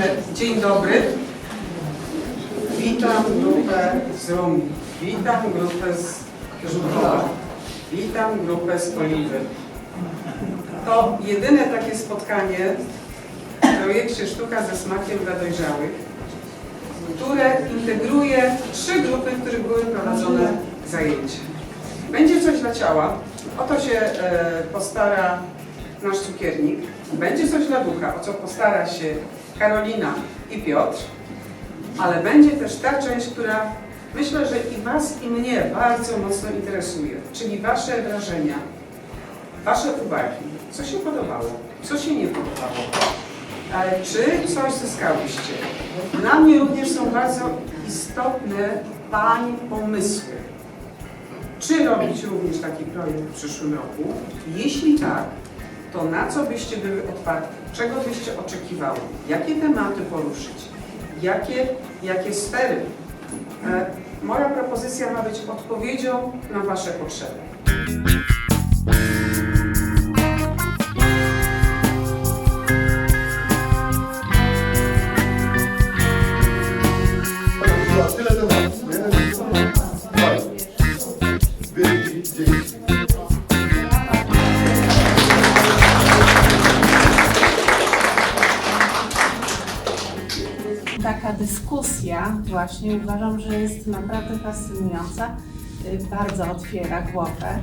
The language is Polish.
serdeczne dzień dobry. Witam grupę z Rumi. Witam grupę z Żukowa. Witam grupę z Oliwy. To jedyne takie spotkanie w projekcie Sztuka ze smakiem dla dojrzałych, które integruje trzy grupy, w których były prowadzone zajęcia. Będzie coś dla ciała, o to się e, postara nasz cukiernik. Będzie coś dla ducha, o co postara się Karolina i Piotr. Ale będzie też ta część, która myślę, że i Was, i mnie bardzo mocno interesuje, czyli Wasze wrażenia, Wasze uwagi. Co się podobało, co się nie podobało, e, czy coś zyskałyście. Dla mnie również są bardzo istotne Pań pomysły. Czy robić również taki projekt w przyszłym roku? Jeśli tak, to na co byście były otwarte? Czego byście oczekiwały? Jakie tematy poruszyć? Jakie, jakie sfery? E, moja propozycja ma być odpowiedzią na Wasze potrzeby. Tyle tematów, Taka dyskusja właśnie uważam, że jest naprawdę fascynująca, y, bardzo otwiera głowę.